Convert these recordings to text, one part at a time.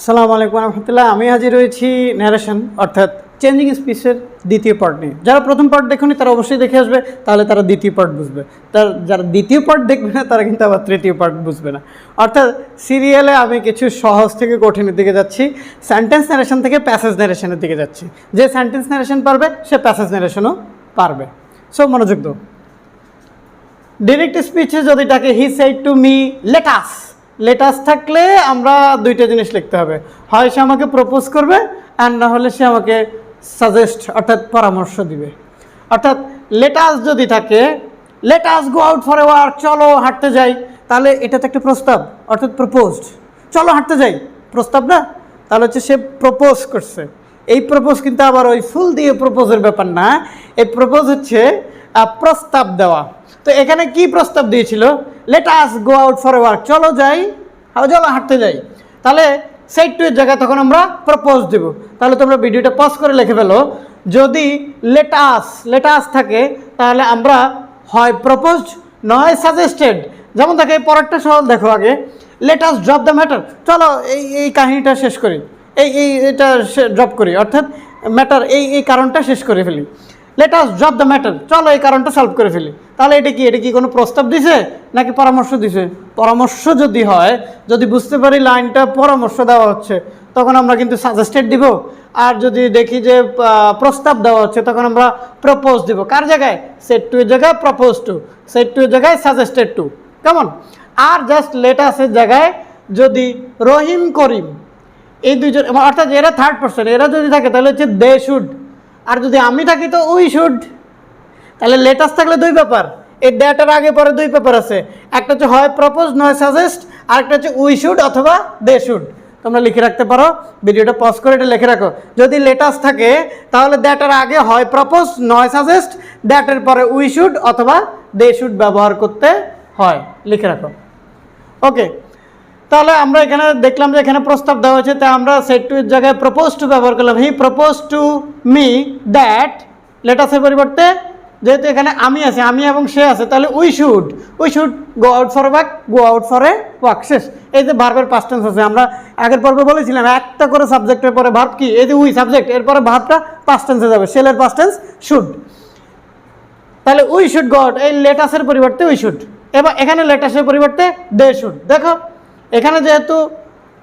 আসসালামু আলাইকুম রহমতুল্লাহ, আমি হাজির হয়েছি ন্যারেশন অর্থাৎ চেঞ্জিং স্পিচের দ্বিতীয় পার্ট নিয়ে। যারা প্রথম পার্ট দেখুনি, তারা অবশ্যই দেখে আসবে, তাহলে তারা দ্বিতীয় পার্ট বুঝবে। তার, যারা দ্বিতীয় পার্ট দেখবে না, তারা কিন্তু আবার তৃতীয় পার্ট বুঝবে না। অর্থাৎ সিরিয়ালে আমি কিছু সহজ থেকে কঠিনের দিকে যাচ্ছি সেন্টেন্স ন্যারেশন থেকে প্যাসেজ ন্যারেশনের দিকে যাচ্ছি। যে সেন্টেন্স ন্যারেশন পারবে, সে প্যাসেজ ন্যারেশনও পারবে। সো মনোযোগ দাও। ডিরেক্ট স্পিচে যদি তাকে he said to me let us let us থাকলে আমরা দুইটা জিনিস লিখতে হবে। হয় সে আমাকে প্রপোজ করবে আর না হলে সে আমাকে সাজেস্ট অর্থাৎ পরামর্শ দিবে। অর্থাৎ লেটাস যদি থাকে, let us go out for a work, চলো হাঁটতে যাই। তাহলে এটা তো একটা প্রস্তাব, অর্থাৎ প্রপোজড চলো হাঁটতে যাই। প্রস্তাব না? তাহলে হচ্ছে সে প্রপোজ করছে। এই প্রপোজ কিন্তু আবার ওই ফুল দিয়ে প্রপোজের ব্যাপার না। এই প্রপোজ হচ্ছে প্রস্তাব দেওয়া। তো এখানে কি প্রস্তাব দিয়েছিল? Let us go out for work চলো যাই চলো হাঁটতে যাই। তাহলে সেট টু এর জায়গায় তখন আমরা প্রপোজ দেব। তাহলে তোমরা ভিডিওটা পজ করে লিখে ফেলো। যদি লেটাস লেটাস থাকে, তাহলে আমরা হয় প্রপোজড নয় সাজেস্টেড যেমন থাকে, এই পরেরটা সহজ, দেখো আগে। লেটাস ড্রপ দ্য ম্যাটার চলো, এই এই কাহিনীটা শেষ করি। এই এই, এটা ড্রপ করি। অর্থাৎ ম্যাটার এই এই কারণটা শেষ করে ফেলি। Let us drop the matter চলো এই কারণটা সলভ করে ফেলি। তাহলে এটা কি? এটা কি কোনো প্রস্তাব দিছে নাকি পরামর্শ দিছে? পরামর্শ যদি হয়, যদি বুঝতে পারি লাইনটা পরামর্শ দেওয়া হচ্ছে, তখন আমরা কিন্তু সাজেস্টেড দিব। আর যদি দেখি যে প্রস্তাব দেওয়া হচ্ছে, তখন আমরা প্রপোজ দিব। কার জায়গায়? সেট টু জায়গায় প্রপোজ টু সেট টু জায়গায় সাজেস্টেড টু কেমন? আর জাস্ট লেটাসের জায়গায় যদি রহিম করিম, এই দুইজন, অর্থাৎ এরা থার্ড পার্সন এরা যদি থাকে, তাহলে হচ্ছে দে শুড আর যদি আমি থাকি তো উই শুড। তাহলে লেটাস থাকলে দুই ব্যাপার এই দেটার আগে পরে দুই পেপার আছে। একটা হচ্ছে হয় প্রপোজ নয় সাজেস্ট আর একটা হচ্ছে উই শুড অথবা দে শুড। তোমরা লিখে রাখতে পারো। ভিডিওটা পজ করে এটা লিখে রাখো। যদি লেটাস থাকে, তাহলে দ্যাটার আগে হয় প্রপোজ নয় সাজেস্ট দ্যাটের পরে উই শুড অথবা দে শুড ব্যবহার করতে হয়। লিখে রাখো। ওকে তাহলে আমরা এখানে দেখলাম যে এখানে প্রস্তাব দেওয়া হয়েছে, তা আমরা সেট টু এর জায়গায় প্রপোজ টু ব্যবহার করলাম। He propose to me that লেটাসের পরিবর্তে, যেহেতু এখানে আমি আছি, আমি এবং সে আছে, তাহলে we should we should go out for walk go out for a walk শেষ। এই যে ভার্বের পাস্ট টেন্স আছে, আমরা আগের পর্বে বলেছিলাম, একটা করে সাবজেক্টের পরে ভার্ব কি? এই যে উই সাবজেক্ট এরপরে ভার্বটা পাস্ট টেন্সে যাবে সেলের পাস্ট টেন্স শুড তাহলে উই শুড গো আউট এই লেটাসের পরিবর্তে উই শুড এবার এখানে লেটাসের পরিবর্তে দে শুড দেখো এখানে যেহেতু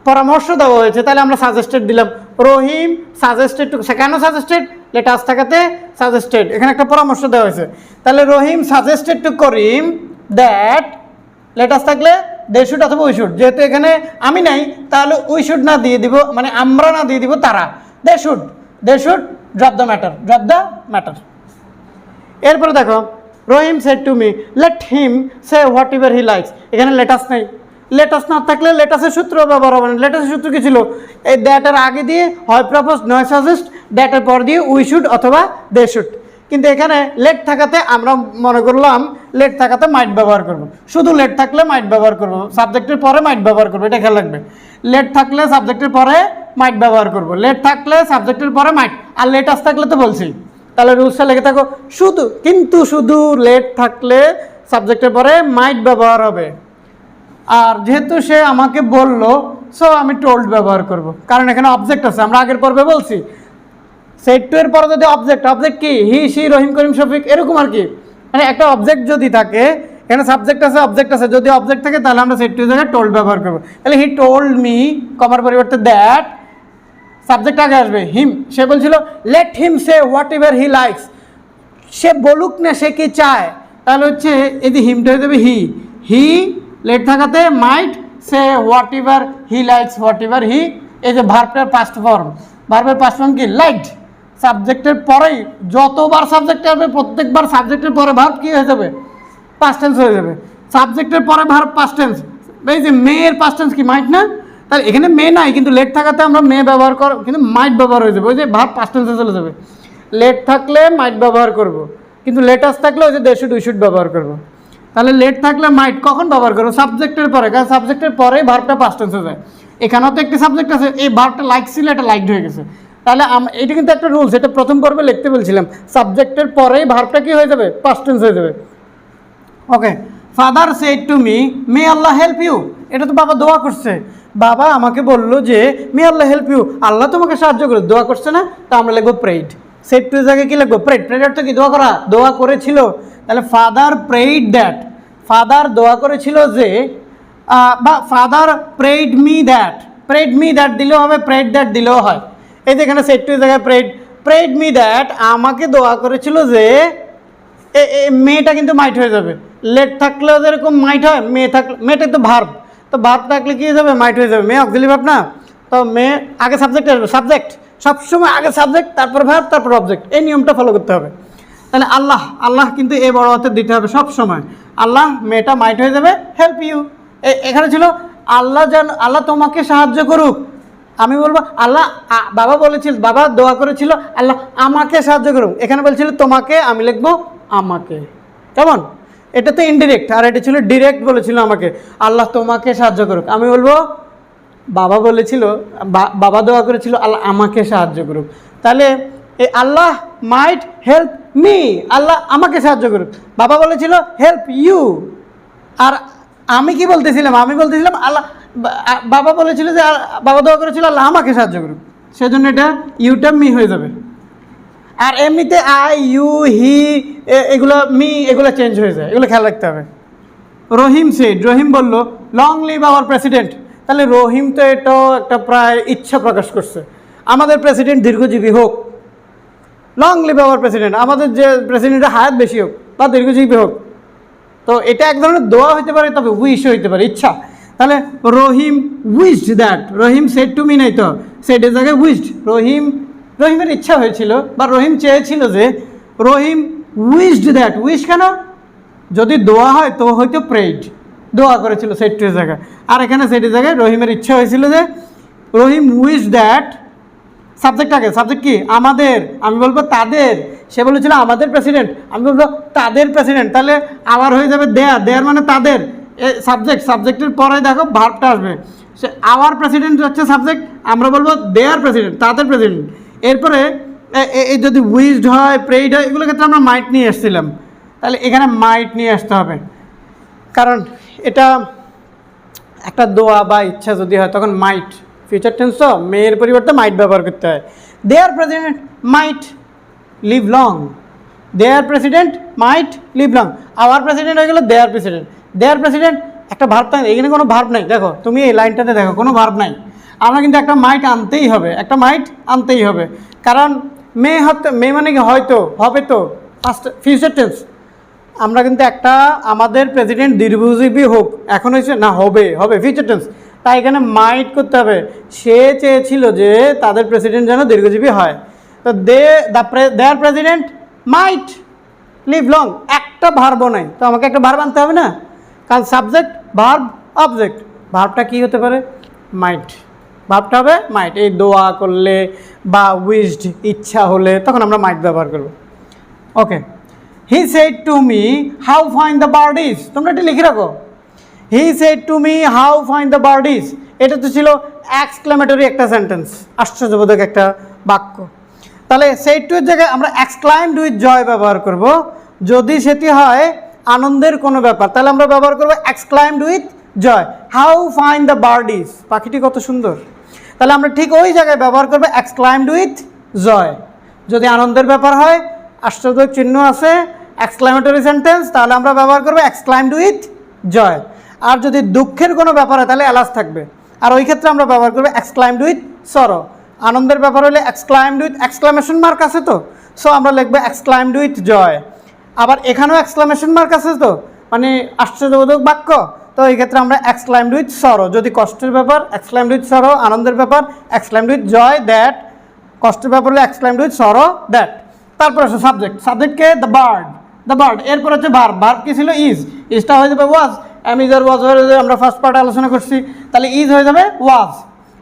পরামর্শ দেওয়া হয়েছে, তাহলে আমরা সাজেস্টেড দিলাম। রহিম সাজেস্টেড টু কেন সাজেস্টেড লেটাস থাকাতে সাজেস্টেড এখানে একটা পরামর্শ দেওয়া হয়েছে। তাহলে Rahim suggested to Karim that let us থাকলে দে শুড অথবা উই শুড যেহেতু এখানে আমি নাই, তাহলে উই শুড না দিয়ে দিব মানে আমরা না দিয়ে দিব তারা। They should they should drop the matter drop the matter এরপরে দেখো, Rahim set to me let him say whatever he likes এখানে লেটাস নেই। লেটাস না থাকলে লেটাসের সূত্র ব্যবহার হবে না। লেটাসের সূত্র কী ছিল? এই দ্যাটের আগে দিয়ে হয় প্রপোজ নয় সাজেস্ট দ্যাটের পর দিয়ে উই শুড অথবা দে শুড কিন্তু এখানে লেট থাকাতে আমরা মনে করলাম লেট থাকাতে মাইট ব্যবহার করব। শুধু লেট থাকলে মাইট ব্যবহার করব। সাবজেক্টের পরে মাইট ব্যবহার করব, এটা খেয়াল রাখবে। লেট থাকলে সাবজেক্টের পরে মাইট ব্যবহার করব। লেট থাকলে সাবজেক্টের পরে মাইট আর লেটাস থাকলে তো বলছি। তাহলে রুলসটা লেগে থাকো। শুধু, কিন্তু শুধু লেট থাকলে সাবজেক্টের পরে মাইট ব্যবহার হবে। আর যেহেতু সে আমাকে বলল সো আমি টোল্ড ব্যবহার করব। কারণ এখানে অবজেক্ট আছে, আমরা আগের পর্বে বলছি। সেট টু এর পরে যদি অবজেক্ট অবজেক্ট কি? হি সি রহিম, করিম, শফিক, এরকম আর কি। মানে একটা অবজেক্ট যদি থাকে, এখানে সাবজেক্ট আছে অবজেক্ট আছে, যদি অবজেক্ট থাকে, তাহলে আমরা সেট টু জায়গায় টোল্ড ব্যবহার করব। তাহলে হি টোল্ড মি কমার পরিবর্তে দ্যাট সাবজেক্ট আগে আসবে হিম সে বলছিল let him say whatever he likes সে বলুক না সে কি চায়, তাহলে হচ্ছে এই যে হিমটা হয়ে যাবে হি হি লেট থাকাতে might say whatever he likes whatever he এই যে ভার্বটার পাস্ট ফর্ম ভার্বের পাস্ট ফর্ম কি? লাইট সাবজেক্টের পরেই যতবার সাবজেক্ট আসবে, প্রত্যেকবার সাবজেক্টের পরে ভার্ব কি হয়ে যাবে? পাস্ট টেন্স হয়ে যাবে। সাবজেক্টের পরে ভার্ব পাস্ট টেন্স এই যে মেয়ের পাস্ট টেন্স কি? মাইট না? তাহলে এখানে মে নাই, কিন্তু লেট থাকাতে আমরা মে ব্যবহার কর, কিন্তু মাইট ব্যবহার হয়ে যাবে। ওই যে ভার্ব পাস্ট টেন্সে চলে যাবে। লেট থাকলে মাইট ব্যবহার করব। কিন্তু লেটাস থাকলে ওই যে দে শুড উই শুড ব্যবহার করব। তাহলে লেট থাকলে মাইট কখন ব্যবহার করো? সাবজেক্টের পরে, কারণ সাবজেক্টের পরে ভার্বটা পাস্ট টেন্সে যায়। এখানেও তো একটি সাবজেক্ট আছে, এই ভার্বটা লাইক ছিল, এটা লাইকড হয়ে গেছে। তাহলে এটা কিন্তু একটা রুলস এটা প্রথম পর্বে লিখতে বলছিলাম। সাবজেক্টের পরেই ভার্বটা কি হয়ে যাবে? পাস্ট টেন্স হয়ে যাবে। Okay father said to me may Allah help you এটা তো বাবা দোয়া করছে। বাবা আমাকে বলল যে মে আল্লাহ হেল্প ইউ আল্লাহ তোমাকে সাহায্য করে দোয়া করছে না? তা আমরা লিখব প্রেইড সেট টু জায়গায় কী লিখব? প্রেড প্রেড তো কি? দোয়া করা, দোয়া করেছিল। তাহলে ফাদার প্রেইড দ্যাট ফাদার দোয়া করেছিল যে বা father prayed me that prayed me that দিলেও হবে প্রেড দ্যাট দিলেও হয়। এই যে এখানে সেট টু জায়গায় প্রেড প্রেড মি দ্যাট আমাকে দোয়া করেছিল যে মেয়েটা কিন্তু মাইট হয়ে যাবে। লেট থাকলেও যেরকম মাইট হয়, মেয়ে থাকলে মেয়েটা তো ভার্ব তো ভার্ব থাকলে কী যাবে? মাইট হয়ে যাবে। মেয়ে অক্সিলি ভাব না? তো মেয়ে আগে সাবজেক্ট আসবে। সাবজেক্ট সবসময় আগে সাবজেক্ট তারপর ভার্ব তারপর অবজেক্ট এই নিয়মটা ফলো করতে হবে। তাহলে আল্লাহ আল্লাহ কিন্তু এ বড় হাতে দিতে হবে সব সময় আল্লাহ, মেয়েটা মাইট হয়ে যাবে হেল্প ইউ এখানে ছিল, আল্লাহ যেন, আল্লাহ তোমাকে সাহায্য করুক। আমি বলব, আল্লাহ বাবা বলেছিল, বাবা দোয়া করেছিল, আল্লাহ আমাকে সাহায্য করুক। এখানে বলছিল, তোমাকে আমি লিখব, আমাকে। কেমন? এটা তো ইনডিরেক্ট আর এটা ছিল ডিরেক্ট বলেছিল আমাকে। আল্লাহ তোমাকে সাহায্য করুক। আমি বলব, বাবা বলেছিল বাবা দোয়া করেছিল, আল্লাহ আমাকে সাহায্য করুক। তাহলে এই আল্লাহ মাইট হেল্প মি আল্লাহ আমাকে সাহায্য করুক। বাবা বলেছিল হেল্প ইউ আর আমি কি বলতেছিলাম? আমি বলতেছিলাম, আল্লাহ বাবা বলেছিল যে বাবা দোয়া করেছিল, আল্লাহ আমাকে সাহায্য করুক। সেজন্য এটা ইউটা মি হয়ে যাবে। আর এমনিতে আই ইউ হি এগুলো মি এগুলো চেঞ্জ হয়ে যায়। এগুলো খেয়াল রাখতে হবে। রহিম সেড রহিম বলল লং লিভ আওয়ার প্রেসিডেন্ট তাহলে রহিম তো এটাও একটা প্রায় ইচ্ছা প্রকাশ করছে। আমাদের প্রেসিডেন্ট দীর্ঘজীবী হোক লং লিভ আওয়ার প্রেসিডেন্ট আমাদের যে প্রেসিডেন্টের হায়াত বেশি হোক, বা দীর্ঘজীবী হোক। তো এটা এক ধরনের দোয়া হইতে পারে, তবে উইশ হইতে পারে। ইচ্ছা। তাহলে Rahim wished that Rahim said to me নাই তো। সেটের জায়গায় উইশড রহিম, রহিমের ইচ্ছা হয়েছিল, বা রহিম চেয়েছিল যে রহিম উইশড দ্যাট উইশ কেন? যদি দোয়া হয়, তো হয়তো প্রেড দোয়া করেছিল সেটের জায়গায়। আর এখানে সেটের জায়গায় রহিমের ইচ্ছা হয়েছিল যে রহিম উইশ দ্যাট সাবজেক্ট আগে সাবজেক্ট কি? আমাদের, আমি বলব তাদের। সে বলেছিল আমাদের প্রেসিডেন্ট আমি বলব তাদের প্রেসিডেন্ট তাহলে আমার হয়ে যাবে দেয়ার দেয়ার মানে তাদের। এ সাবজেক্ট সাবজেক্টের পরে দেখো ভার্বটা আসবে। সে আওয়ার প্রেসিডেন্ট হচ্ছে সাবজেক্ট আমরা বলব দেয়ার প্রেসিডেন্ট তাদের প্রেসিডেন্ট এরপরে এই যদি উইজড হয় প্রেইড হয়, এগুলো ক্ষেত্রে আমরা মাইট নিয়ে এসেছিলাম। তাহলে এখানে মাইট নিয়ে আসতে হবে। কারণ এটা একটা দোয়া বা ইচ্ছা যদি হয়, তখন মাইট ফিউচার টেন্স তো, মেয়ের পরিবর্তে মাইট ব্যবহার করতে হয়। Their president might live long their president might live long our president হয়ে গেলো দেয়ার প্রেসিডেন্ট দেয়ার প্রেসিডেন্ট একটা ভার্ব নাই এখানে কোনো ভার্ব নাই। দেখো, তুমি এই লাইনটাতে দেখো, কোনো ভার্ব নাই। আমরা কিন্তু একটা মাইট আনতেই হবে, একটা মাইট আনতেই হবে। কারণ মেয়ে হতে, মেয়ে মানে কি, হয়তো, হবে তো। ফার্স্ট ফিউচার টেন্স আমরা কিন্তু একটা আমাদের প্রেসিডেন্ট দীর্ঘজীবী হোক, এখন হয়েছে, না, হবে হবে ফিউচার টেন্স তাই এখানে মাইট করতে হবে। সে চেয়েছিল যে তাদের প্রেসিডেন্ট যেন দীর্ঘজীবী হয়। তো they the their president might live long একটা ভার্ব নাই। তো আমাকে একটা ভার্ব আনতে হবে না? কারণ সাবজেক্ট ভার্ব অবজেক্ট ভার্বটা কী হতে পারে? মাইট ভাবটা হবে মাইট এই দোয়া করলে বা উইশড ইচ্ছা হলে তখন আমরা মাইট ব্যবহার করব। Okay he said to me how fine the bird is তোমরা এটা লিখে রাখো। He said to me how fine the bird is এটা তো ছিল এক্সক্লামেটরি একটা সেন্টেন্স আশ্চর্যবোধক একটা বাক্য। তাহলে সেড টু জায়গায় আমরা এক্সক্লাইমড উইথ জয় ব্যবহার করব। যদি সেটি হয় আনন্দের কোনো ব্যাপার, তাহলে আমরা ব্যবহার করব exclaimed with joy how fine the bird is পাখিটি কত সুন্দর। তাহলে আমরা ঠিক ওই জায়গায় ব্যবহার করব এক্সক্লাইমড উইথ জয় যদি আনন্দের ব্যাপার হয় আশ্চর্য চিহ্ন আছে এক্সক্লামেটরি সেন্টেন্স তাহলে আমরা ব্যবহার করব এক্সক্লাইমড উইথ জয় আর যদি দুঃখের কোনো ব্যাপার হয়, তাহলে এলাস থাকবে। আর ওই ক্ষেত্রে আমরা ব্যবহার করব এক্সক্লাইমড উইথ সরো আনন্দের ব্যাপার হলে এক্সক্লাইমড উইথ এক্সক্লামেশন মার্ক আছে তো? সো আমরা লিখব এক্সক্লাইমড উইথ জয়। আবার এখানেও এক্সক্লামেশন মার্ক আছে তো? মানে আশ্চর্যবোধক বাক্য। তো এই ক্ষেত্রে আমরা এক্সক্লাইমড উইথ সরো যদি কষ্টের ব্যাপার এক্সক্লাইমড উইথ সরো আনন্দের ব্যাপার এক্সক্লাইমড উইথ জয় দ্যাট কষ্টের ব্যাপার হলে এক্সক্লাইমড উইথ সরো দ্যাট তারপর আছে সাবজেক্ট সাবজেক্টকে দ্য বার্ড দ্য বার্ড এরপর হচ্ছে ভার্ব ভার্ব কি ছিল? ইজ ইজটা হয়ে যাবে ওয়াজ অ্যামিজার ওয়াজ হয়ে আমরা ফার্স্ট পার্টে আলোচনা করছি। তাহলে ইজ হয়ে যাবে ওয়াজ।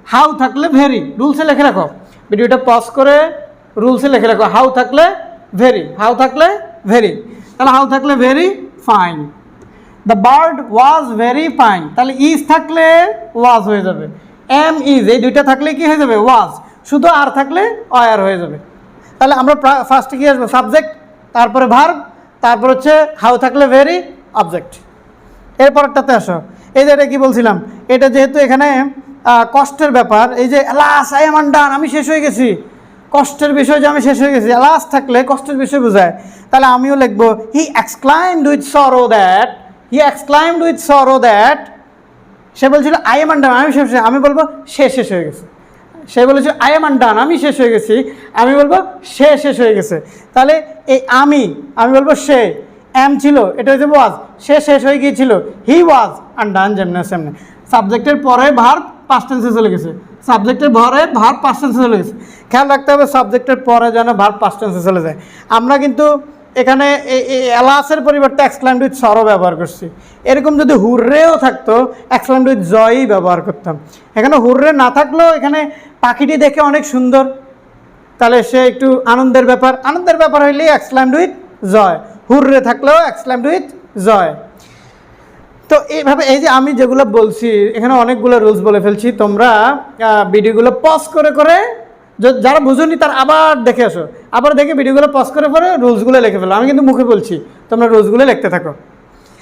হাউ থাকলে ভেরি রুলসে লেখে রাখো। ভিডিওটা পজ করে রুলসে লেখে রাখো। হাউ থাকলে ভেরি হাউ থাকলে ভেরি তাহলে হাউ থাকলে very fine the bird was very fine তাহলে ইজ থাকলে ওয়াজ হয়ে যাবে। এম ইজ এই দুইটা থাকলে কি হয়ে যাবে? ওয়াজ শুধু আর থাকলে অয়ার হয়ে যাবে। তাহলে আমরা ফার্স্টে কি আসব? সাবজেক্ট তারপরে ভার্ব তারপর হচ্ছে হাউ থাকলে ভেরি অবজেক্ট এরপরটাতে আসো। এই যে এটা কি বলছিলাম? এটা যেহেতু এখানে কষ্টের ব্যাপার, এই যে এলাস আই এম ডান, আমি শেষ হয়ে গেছি। কষ্টের বিষয় যে আমি শেষ হয়ে গেছি। এলাস থাকলে কষ্টের বিষয় বোঝায়। তাহলে আমিও লিখব he exclaimed with sorrow that he exclaimed with sorrow that সে বলছিল আই এম ডান আমি শেষ আমি বলব, সে শেষ হয়ে গেছে। সে বলেছে আই এম ডান আমি শেষ হয়ে গেছি। আমি বলব, সে শেষ হয়ে গেছে। তাহলে এই আমি আমি বলব, সে। এম ছিল, এটা হচ্ছে ওয়াজ সে শেষ হয়ে গিয়েছিল। হি ওয়াজ আর আন্ডান যেমন সেমনে সাবজেক্টের পরে ভার পাস্ট টেন্সে চলে গেছে। সাবজেক্টের পরে ভার পাস্ট টেন্সে চলে গেছে। খেয়াল রাখতে হবে সাবজেক্টের পরে যেন ভার পাস্ট টেন্সে চলে যায়। আমরা কিন্তু এখানে এই- এলাসের পরিবর্তে এক্সক্লাইমড উইথ সরও ব্যবহার করছি। এরকম যদি হুররেও থাকতো এক্সক্লাইমড উইথ জয়ই ব্যবহার করতাম। এখানে হুররে না থাকলেও এখানে পাখিটি দেখে অনেক সুন্দর। তাহলে সে একটু আনন্দের ব্যাপার। আনন্দের ব্যাপার হইলেই এক্সক্লাইমড উইথ জয়। হুররে থাকলেও এক্সক্লাইমড উইথ জয়। তো এইভাবে এই যে আমি যেগুলো বলছি, এখানে অনেকগুলো রুলস বলে ফেলছি, তোমরা ভিডিওগুলো পজ করে করে যারা বুঝুনি তার আবার দেখে আসো। আবার দেখে ভিডিওগুলো পজ করে পরে রুলসগুলো লিখে ফেলো। আমি কিন্তু মুখে বলছি, তোমরা রুলসগুলো লিখতে থাকো।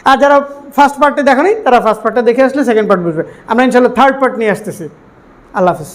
আর যারা ফার্স্ট পার্টে দেখো তারা ফার্স্ট পার্টটা দেখে আসলে সেকেন্ড পার্ট বুঝবে। আমরা ইনশাল্লাহ থার্ড পার্ট নিয়ে আসতেছি। আল্লাহ হাফিজ।